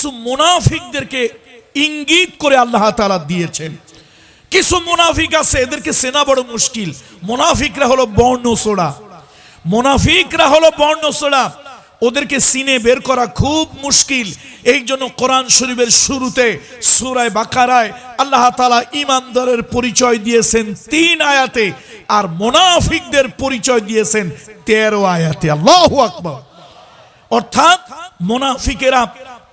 কিছু মুনাফিকদেরকে ইঙ্গিত করে আল্লাহ তাআলা দিয়েছেন। কিছু মুনাফিক আছে, এদেরকে চেনা বড় মুশকিল। মুনাফিকরা হলো বর্ণচোড়া মুনাফিকরা হলো বর্ণচোড়া ওদেরকে সিনে বের করা খুব মুশকিল। এই জন্য কোরআন শরীফের শুরুতে সুরায় বাকারায় আল্লাহ তালা ইমানদারের পরিচয় দিয়েছেন তিন আয়াতে, আর মুনাফিকদের পরিচয় দিয়েছেন তেরো আয়াতে। আল্লাহ আকবার। অর্থাৎ মোনাফিকেরা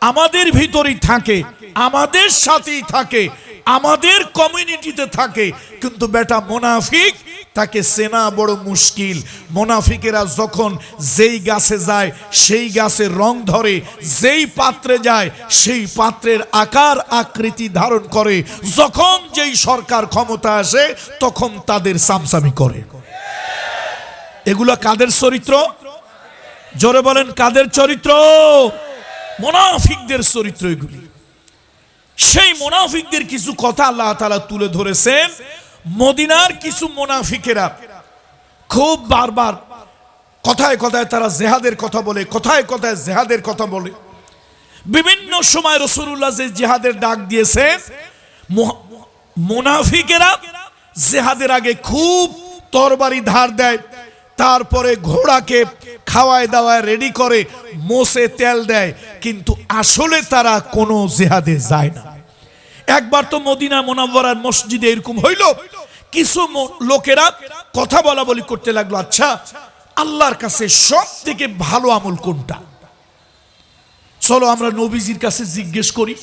আমাদের ভিতরেই থাকে, আমাদের সাথেই থাকে, আমাদের কমিউনিটিতে থাকে। কিন্তু বেটা মোনাফিক, তাকে চেনা বড় মুশকিল। মোনাফিকেরা যখন যেই গাছে যায়, সেই গাছের রং ধরে, যেই পাত্রে যায়, সেই পাত্রের আকার আকৃতি ধারণ করে। যখন যেই সরকার ক্ষমতা আসে, তখন তাদের সামসামি করে। এগুলো কাদের চরিত্র? জোরে বলেন, কাদের চরিত্র? মোনাফিকদের চরিত্র এগুলি সেই মোনাফিকদের কিছু কথা আল্লাহ তাআলা তুলে ধরেছেন। মদিনার কিছু মোনাফিকেরা খুব বারবার কথায় কথায় তারা জেহাদের কথা বলে, কথায় কথায় জেহাদের কথা বলে। বিভিন্ন সময় রসুল্লাহ যে জেহাদের ডাক দিয়েছে মোনাফিকেরা জেহাদের আগে খুব তরবারি ধার দেয়। তারপরে ঘোড়াকে খাওয়ায় দাওয়ায় রেডি করে মোসে তেল দেয়। কিন্তু আসলে তারা কোনো জেহাদে যায় না। একবার তো মদিনা মোনাব্বরার মসজিদে এরকম হইল। কিছু লোকেরা কথা বলা বলি করতে লাগল আচ্ছা আল্লাহর কাছে সব থেকে ভালো আমল কোনটা? চলো আমরা নবীজির কাছে জিজ্ঞেস করি,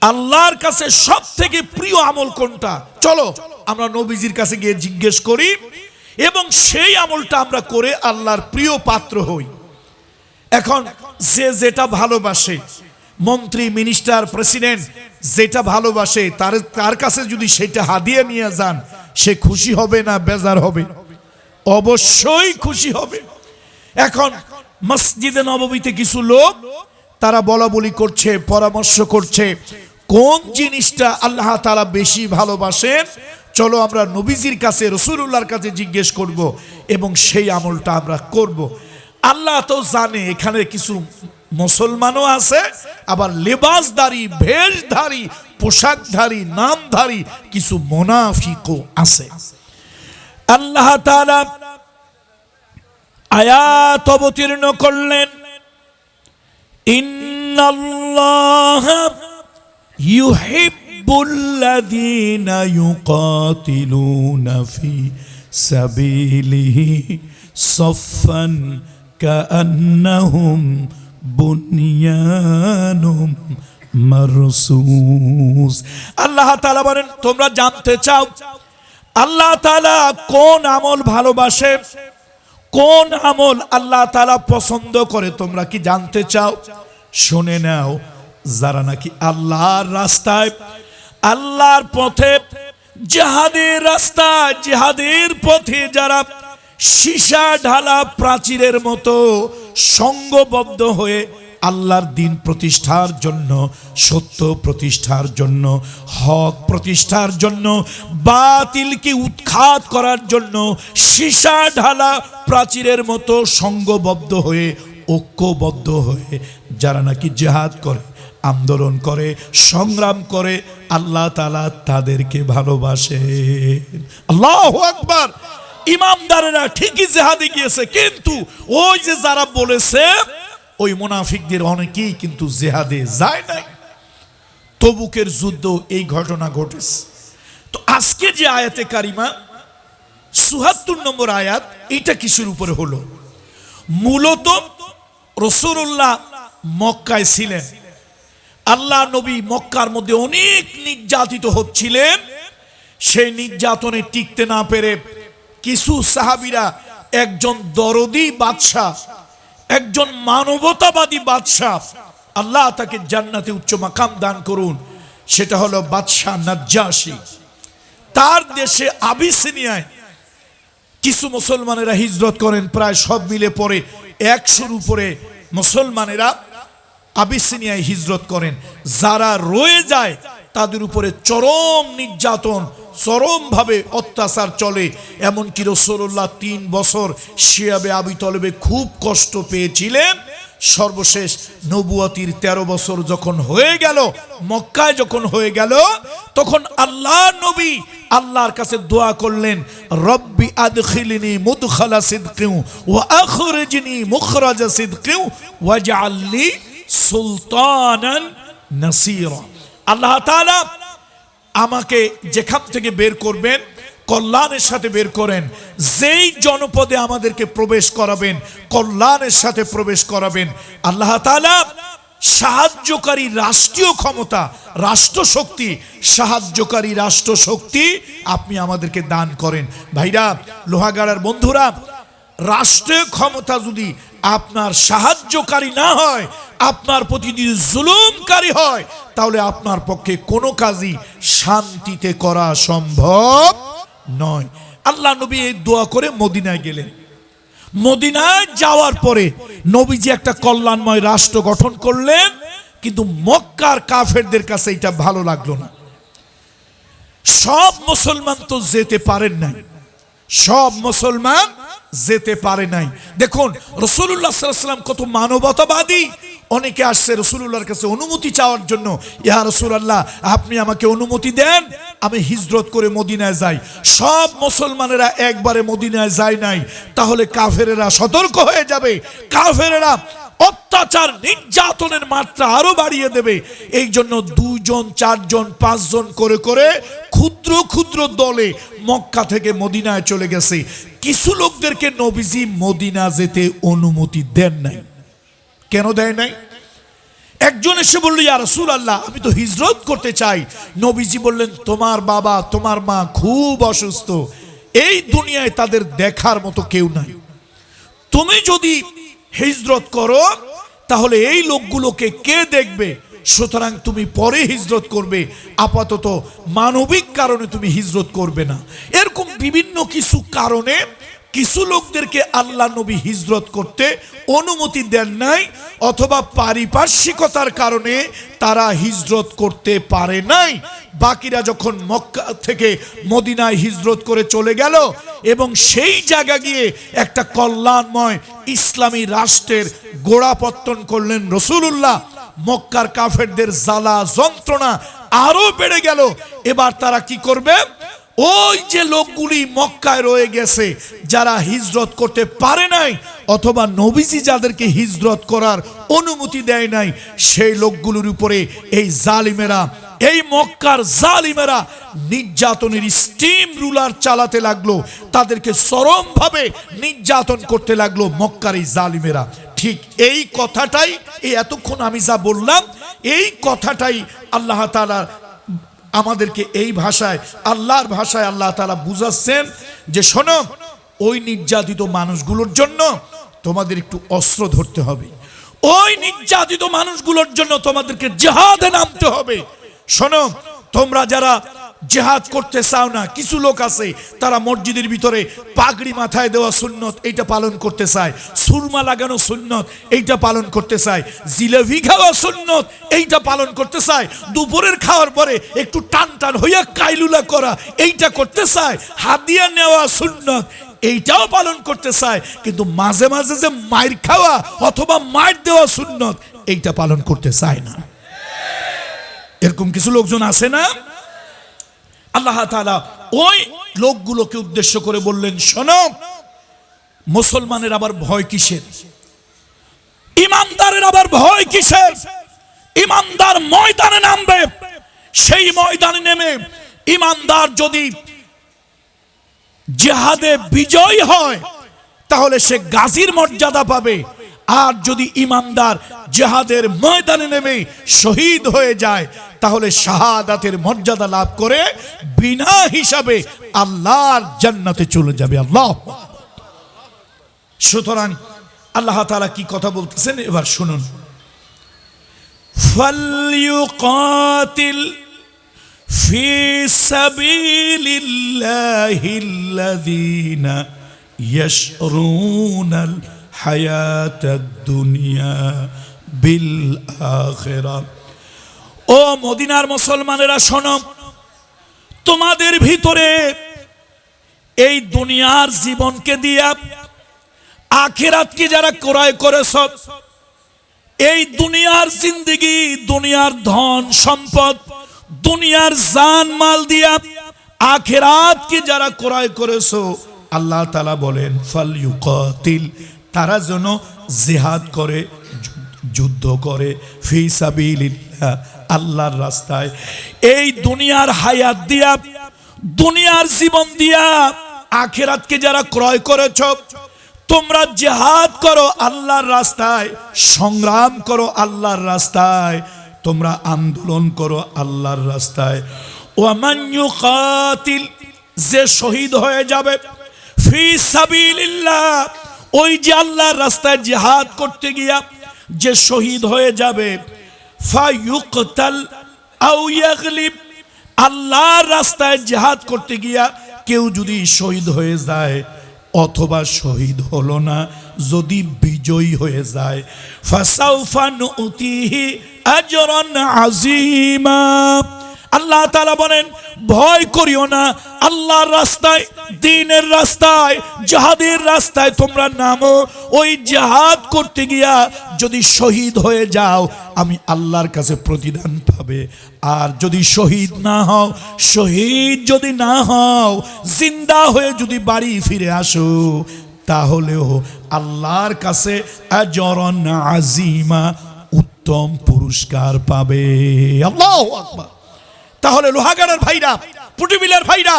আল্লাহর কাছে সব থেকে প্রিয় আমল কোনটা? চলো আমরা নবীজির কাছে গিয়ে জিজ্ঞেস করি এবং সেই আমলটা আমরা করে আল্লাহর প্রিয় পাত্র হই। এখন যে যেটা ভালোবাসে, মন্ত্রী, মিনিস্টার, প্রেসিডেন্ট যেটা ভালোবাসে, তার তার কাছে যদি সেটা হাদিয়ে নিয়ে যান, সে খুশি হবে না বেজার হবে? অবশ্যই খুশি হবে। এখন মসজিদে নববীতে কিছু লোক, তারা বলা বলি করছে, পরামর্শ করছে, কোন জিনিসটা আল্লাহ তারা বেশি ভালোবাসেন চলো আমরা নবীজির কাছে রসুল্লাহর কাছে জিজ্ঞেস করব এবং সেই আমলটা আমরা করব। আল্লাহ তো জানে এখানে কিছু মুসলমানও আছে, আবার লেবাসধারী, ভেষধারী, পোশাকধারী, নামধারী কিছু মোনাফিকও আছে। আল্লাহ আয়াত অবতীর্ণ করলেন, ইন্নাল্লাহ ইউহিব্বুল্লাযীনা ইউকাতিলুনা ফি সাবিলিহি সাফফান কাআন্নাহুম বুনিয়ানুম মারসুস আল্লাহ তাআলা বলেন, তোমরা জানতে চাও, আল্লাহ তাআলা কোন আমল ভালোবাসে? কোন আমল আল্লাহ তাআলা পছন্দ করে? তোমরা কি জানতে চাও? শুনে নাও, যারা নাকি আল্লাহর রাস্তায় আল্লাহর পথে জিহাদের রাস্তা, জিহাদের পথে যারা সীসা ঢালা প্রাচীরের মতো সঙ্গবদ্ধ হয়ে আল্লাহর দিন প্রতিষ্ঠার জন্য, সত্য প্রতিষ্ঠার জন্য, হক প্রতিষ্ঠার জন্য, বাতিলকে উৎখাত করার জন্য সীসা ঢালা প্রাচীরের মতো সঙ্গবদ্ধ হয়ে, ঐক্যবদ্ধ হয়ে যারা নাকি জেহাদ করে আন্দোলন করে, সংগ্রাম করে, আল্লাহ তালা তাদেরকে ভালোবাসে। আল্লাহ আকবার। ইমামদারেরা ঠিকই জেহাদে গিয়েছে, কিন্তু ওই যে যারা বলেছে, ওই মুনাফিকদের অনেকেই কিন্তু জেহাদে যায় নাই। তবুকের যুদ্ধ এই ঘটনা ঘটেছে। তো আজকে যে আয়াতে কারিমা সুহাত্তর নম্বর আয়াত, এটা কিসের উপরে হলো? মূলত রসুল্লাহ মক্কায় ছিলেন। আল্লাহ নবী মক্কার মধ্যে অনেক নির্যাতিত হচ্ছিলেন। সেই নির্যাতনে টিকতে না পেরে কিছু সাহাবিরা একজন দরদি বাদশাহ, একজন মানবতাবাদী বাদশাহ, আল্লাহ তাকে জান্নাতে উচ্চ মাকাম দান করুন। সেটা হলো বাদশাহ নাজ্জাসী। তার দেশে আবিসিনিয়ায় কিছু মুসলমানেরা হিজরত করেন, প্রায় সব মিলে পরে একশোর উপরে মুসলমানেরা আবিসিনিয়ায় হিজরত করেন। যারা রয়ে যায়, তাদের উপরে চরম নির্যাতন, চরমভাবে অত্যাচার চলে। এমনকি রসুল্লাহ তিন বছর শিয়াবে আবি তলবে খুব কষ্ট পেয়েছিলেন। সর্বশেষ নবুয়াতির তেরো বছর যখন হয়ে গেল, মক্কায় যখন হয়ে গেল, তখন আল্লাহ নবী আল্লাহর কাছে দোয়া করলেন, রব্বি আদখিলনি মুদখালা সিদকিউ ওয়া আখরিজনি মুখরাজা সিদকিউ ওয়াজআলনি সুলতানান নাসীরা। আল্লাহ তাআলা আমাকে যেখান থেকে বের করবেন, কল্যাণের সাথে বের করেন, যেই জনপদে আমাদেরকে প্রবেশ করাবেন, কল্যাণের সাথে প্রবেশ করাবেন। আল্লাহ তাআলা সাহায্যকারী রাষ্ট্রীয় ক্ষমতা রাষ্ট্র শক্তি সাহায্যকারী রাষ্ট্র শক্তি আপনি আমাদেরকে দান করেন। ভাইরা, লোহাগাড়ার বন্ধুরা, রাষ্ট্রীয় ক্ষমতা যদি আপনার সাহায্যকারী না হয়, আপনার প্রতি যদি জুলুমকারী হয়, তাহলে আপনার পক্ষে কোনো কাজই শান্তিতে করা সম্ভব নয়। আল্লাহ নবী এই দোয়া করে মদিনায় গেলেন। মদিনায় যাওয়ার পরে নবীজি একটা কল্যাণময় রাষ্ট্র গঠন করলেন, কিন্তু মক্কার কাফেরদের কাছে এটা ভালো লাগল না। সব মুসলমান তো যেতে পারেন নাই। সব মুসলমান যেতে পারে নাই। দেখুন রসুল্লাহ সাল্লাম কত মানবতাবাদী। অনেকে আসছে রসুল্লাহর কাছে অনুমতি চাওয়ার জন্য। ইয়া রসুল্লাহ আপনি আমাকে অনুমতি দেন, আমি হিজরত করে মদিনায় যাই। সব মুসলমানেরা একবারে মদিনায় যায় নাই। তাহলে কাফেরেরা সতর্ক হয়ে যাবে। কাফেরেরা অত্যাচার, নির্যাতনের মাত্রা আরও বাড়িয়ে দেবে। এই জন্য দুজন চারজন, পাঁচজন করে করে ক্ষুদ্র ক্ষুদ্র দলে মক্কা থেকে মদিনায় চলে গেছে। কিছু লোকদেরকে নবীজি মদিনা যেতে অনুমতি দেন নাই। কেন দেয় নাই? একজন এসে বলল, ইয়া রসুল আল্লাহ আমি তো হিজরত করতে চাই। নবীজি বললেন, তোমার বাবা, তোমার মা খুব অসুস্থ। এই দুনিয়ায় তাদের দেখার মতো কেউ নাই। তুমি যদি হিজরত করো, তাহলে এই লোকগুলোকে কে দেখবে? সুতরাং তুমি পরে হিজরত করবে, আপাতত মানবিক কারণে তুমি হিজরত করবে না। এরকম বিভিন্ন কিছু কারণে কিছু লোকদেরকে আল্লাহ নবী হিজরত করতে অনুমতি দেন নাই, অথবা পারিপার্শ্বিকতার কারণে তারা হিজরত করতে পারে নাই। বাকিরা যখন মক্কা থেকে মদিনায় হিজরত করে চলে গেল এবং সেই জায়গা গিয়ে একটা কল্যাণময় ইসলামী রাষ্ট্রের গোড়াপত্তন করলেন রসুলুল্লাহ মক্কার কাফেরদের জ্বালা যন্ত্রণা আরও বেড়ে গেল। এবার তারা কি করবে? ওই যে লোকগুলি মক্কায় রয়ে গেছে, যারা হিজরত করতে পারে নাই, অথবা নবীজি যাদেরকে হিজরত করার অনুমতি দেয় নাই, সেই লোকগুলোর উপরে এই জালিমেরা, এই মক্কার জালিমেরা নির্যাতনের স্টিম রুলার চালাতে লাগল, তাদেরকে চরমভাবে নির্যাতন করতে লাগল মক্কার এই জালিমেরা। ঠিক এই কথাটাই, এই এতক্ষণ আমি যা বললাম, এই কথাটাই আল্লাহ তাআলা আমাদেরকে এই ভাষায়, আল্লাহর ভাষায় আল্লাহ তালা বুঝাচ্ছেন যে শোনো, ওই নির্যাতিত মানুষগুলোর জন্য তোমাদের একটু অস্ত্র ধরতে হবে। ওই নির্যাতিত মানুষগুলোর জন্য তোমাদেরকে জেহাদে নামতে হবে। শোনো, তোমরা যারা জেহাদ করতে চাও না। কিছু লোক আছে, তারা মসজিদের ভিতরে পাগড়ি মাথায় দেওয়া সুন্নত, এইটা পালন করতে চায়। সুরমা লাগানো সুন্নত, এইটা পালন করতে চায়। জিলেবি খাওয়া সুন্নত, এইটা পালন করতে চায়। দুপুরের খাওয়ার পরে একটু টান টান হইয়া কাইলুলা করা, এইটা করতে চায়। হাদিয়া নেওয়া সুন্নত, এইটাও পালন করতে চায়। কিন্তু মাঝে মাঝে যে মায়ের খাওয়া অথবা মায়ের দেওয়া সুন্নত, এইটা পালন করতে চায় না। এরকম কিছু লোকজন আছে না? আল্লাহ তাআলা ওই লোকগুলোকে উদ্দেশ্য করে বললেন, শোনো, মুসলমানের আবার ভয় কিসের? ইমানদারের আবার ভয় কিসের? ইমানদার ময়দানে নামবে, সেই ময়দানে নেমে ইমানদার যদি জেহাদে বিজয় হয়, তাহলে সে গাজীর মর্যাদা পাবে। আর যদি ইমানদার জেহাদের ময়দানে নেমে শহীদ হয়ে যায় তাহলে শাহাদাতের মর্যাদা লাভ করে বিনা হিসাবে আল্লাহর জান্নাতে চলে যাবে আল্লাহ সুতরাং আল্লাহ তাআলা কি কথা বলতেছেন এবার শুনুন ফালইউকাতিল في سبيل الله الذين يشرون হায়াত দুনিয়া বিল ও মদিনার মুসলমানেরা, শোনো, তোমাদের ভিতরে এই দুনিয়ার জীবনকে দিয়া আখেরাতকে যারা ক্রয় করেছ, এই দুনিয়ার জিন্দিগি, দুনিয়ার ধন সম্পদ, দুনিয়ার জান মাল দিয়া আখেরাতকে যারা ক্রয় করেছ, আল্লাহ তালা বলেন, ফাল ইউকাতিল তারা যেন জেহাদ করে, যুদ্ধ করে, ফি আল্লাহর রাস্তায়। এই দুনিয়ার হায়াত দিয়া, দুনিয়ার জীবন দিয়া আখেরাতকে যারা ক্রয় করেছ, তোমরা জেহাদ করো আল্লাহর রাস্তায়, সংগ্রাম করো আল্লাহর রাস্তায়, তোমরা আন্দোলন করো আল্লাহর রাস্তায়। ওয়ামান কাতিল যে শহীদ হয়ে যাবে, ফি সাবিলিল্লাহ ওই যে আল্লাহর রাস্তায় জিহাদ করতে গিয়া যে শহীদ হয়ে যাবে, ফায়ুকতাল আও ইয়াগলিব, আল্লাহর রাস্তায় জিহাদ করতে গিয়া কেউ যদি শহীদ হয়ে যায়, অথবা শহীদ হলো না, যদি বিজয়ী হয়ে যায়, ফাসাউফা নুতিহি আজরান আজিমা আল্লাহ তাআলা বলেন, ভয় করিও না, আল্লাহর রাস্তায়, দিনের রাস্তায়, জাহাদের রাস্তায় তোমরা নামো। ওই জাহাদ করতে গিয়া যদি শহীদ হয়ে যাও, আমি আল্লাহর কাছে প্রতিদান পাবে। আর যদি শহীদ না হও, শহীদ যদি না হও, জিন্দা হয়ে যদি বাড়ি ফিরে আসো, তাহলেও আল্লাহর কাছে আজরন আজিমা উত্তম পুরস্কার পাবে। আল্লাহ আকবার। তাহলে লোহাগাড়ার ভাইরা, পুটিবিলের ভাইরা,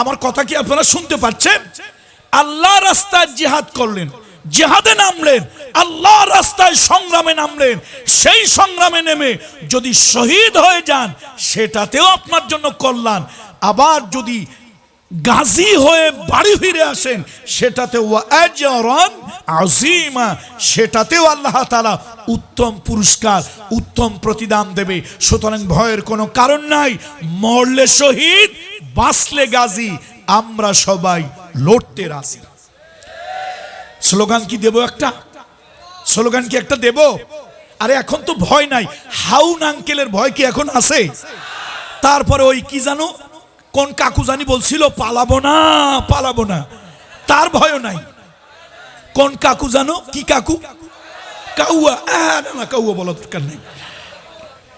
আমার কথা কি আপনারা শুনতে পাচ্ছেন? আল্লাহ রাস্তায় জিহাদ করলেন, জিহাদে নামলেন, আল্লাহ রাস্তায় সংগ্রামে নামলেন, সেই সংগ্রামে নেমে যদি শহীদ হয়ে যান, সেটাতেও আপনার জন্য কল্যাণ। আবার যদি গাজী হয়ে বাড়ি ফিরে আসেন আজরান আজিমা সেটাতেও আল্লাহ তাআলা উত্তম পুরস্কার, উত্তম প্রতিদান দেবে। সুতরাং ভয়ের কোনো কারণ নাই, মরলে শহীদ, বাঁচলে গাজী, আমরা সবাই লড়তে রাজি। স্লোগান কি দেব একটা? স্লোগান কি একটা দেব? আরে এখন তো ভয় নাই, হাউন আঙ্কেলের ভয় কি এখন আছে? তারপরে ওই কি জানো? কোন কাকু জানি বলছিল, পালাবো না পালাবো না। তার ভয়ও নাই। কোন কাকু জানো? কি কাকু? কাউয়া। না না, কাউয়া বলা দরকার নাই।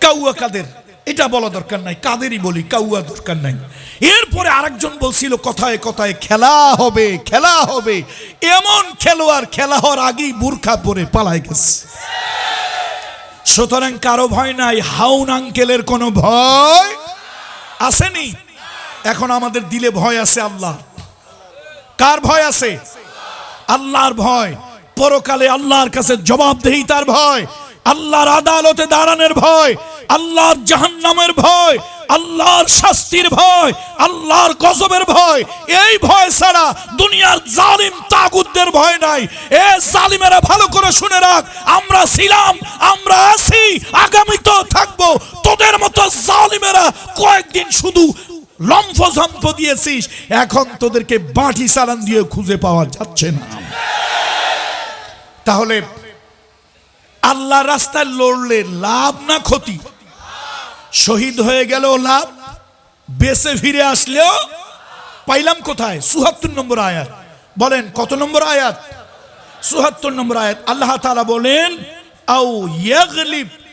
কাউয়া কাদের? এটা বলা দরকার নাই। কাদেরই বলি, কাউয়া দরকার নাই। এরপরে আরেকজন বলছিল, কথায় কথায় খেলা হবে খেলা হবে। এমন খেলোয়াড় খেলা হওয়ার আগেই বুরখা পরে পালায় গেছে। সুতরাং কারও ভয় নাই। হাউন আঙ্কেলের কোনো ভয় আসেনি। এখন আমাদের দিলে ভয় আছে আল্লাহ। কার ভয় আছে? আল্লাহর ভয়। পরকালে আল্লাহর কাছে জবাবদেহি তার ভয়। আল্লাহর আদালতে দাঁড়ানোর ভয়। আল্লাহর জাহান্নামের ভয়। আল্লাহর শাস্তির ভয়। আল্লাহর গজবের ভয়। এই ভয় ছাড়া দুনিয়ার জালিম তাগুদদের ভয় নাই। এ জালিমেরা ভালো করে শুনে রাখ, আমরা ছিলাম, আমরা আছি, আগামীতেও থাকব। তোদের মতো জালিমেরা কয়েকদিন শুধু লম্ফ ঝম্প দিয়েছিস, এখন তোদেরকে বাটি সালান দিয়ে খুঁজে পাওয়া যাচ্ছে না। তাহলে আল্লাহ রাস্তায় লড়লে লাভ না ক্ষতি? শহীদ হয়ে গেল লাভ, বেঁচে ফিরে আসলেও পাইলাম কোথায়? সুহাত্তর নম্বর আয়াত। বলেন, কত নম্বর আয়াত? সুহাত্তর নম্বর আয়াত। আল্লাহ তালা বলেন, আও ইয়াগলিব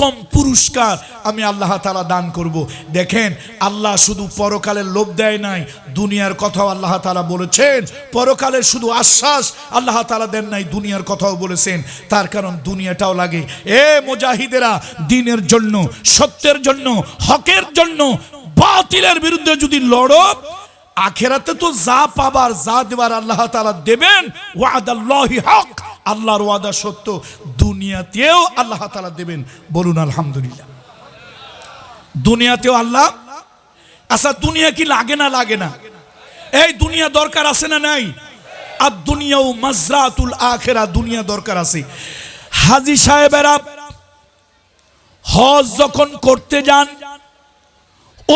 উত্তম পুরস্কার আমি আল্লাহ তালা দান করব। দেখেন, আল্লাহ শুধু পরকালের লোভ দেয় নাই, দুনিয়ার কথাও আল্লাহ তালা বলেছেন। পরকালের শুধু আশ্বাস আল্লাহ তালা দেন নাই, দুনিয়ার কথাও বলেছেন। তার কারণ দুনিয়াটাও লাগে। এ মুজাহিদেরা, দিনের জন্য, সত্যের জন্য, হকের জন্য, বাতিলের বিরুদ্ধে যদি লড়ো আখেরাতে তো যা পাবার, যা দেবার আল্লাহ তাআলা দেবেন, ওয়াদাল্লাহি হক। আল্লাহর ওয়াদা সত্য, দুনিয়াতেও আল্লাহ তালা দেবেন। বলুন, আলহামদুলিল্লাহ। দুনিয়াতেও আল্লাহ? আচ্ছা দুনিয়া কি লাগে না লাগে না? এই দুনিয়া দরকার আছে না নাই? আর দুনিয়াও মাজরাতুল আখেরা, দুনিয়া দরকার আছে। হাজি সাহেবেরা হজ যখন করতে যান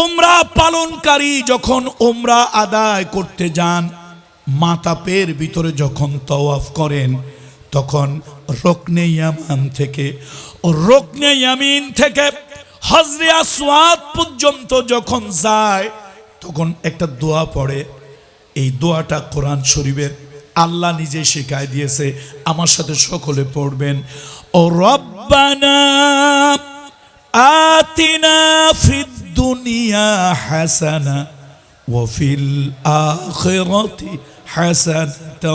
ওমরা পালনকারী যখন ওমরা আদায় করতে যান মাতাপের ভিতরে যখন তওয়াফ করেন, তখন রকনে ইয়ামান থেকে, রকনে ইয়ামিন থেকে হজরে আসওয়াদ পর্যন্ত যখন যায়, তখন একটা দোয়া পড়ে। এই দোয়াটা কোরআন শরীফের আল্লাহ নিজে শেখায় দিয়েছে, আমার সাথে সকলে পড়বেন। ও রব্বানা আতিনা ফিদ দুনিয়া হাসানা وفي الآخرة حسنة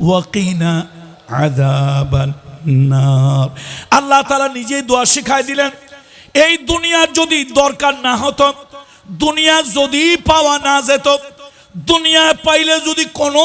وقنا عذاب النار আল্লাহ তাআলা নিজেই দোয়া শিখাই দিলেন এই দুনিয়া যদি দরকার না হতো দুনিয়া যদি পাওয়া না যেত দুনিয়া পাইলে যদি কোনো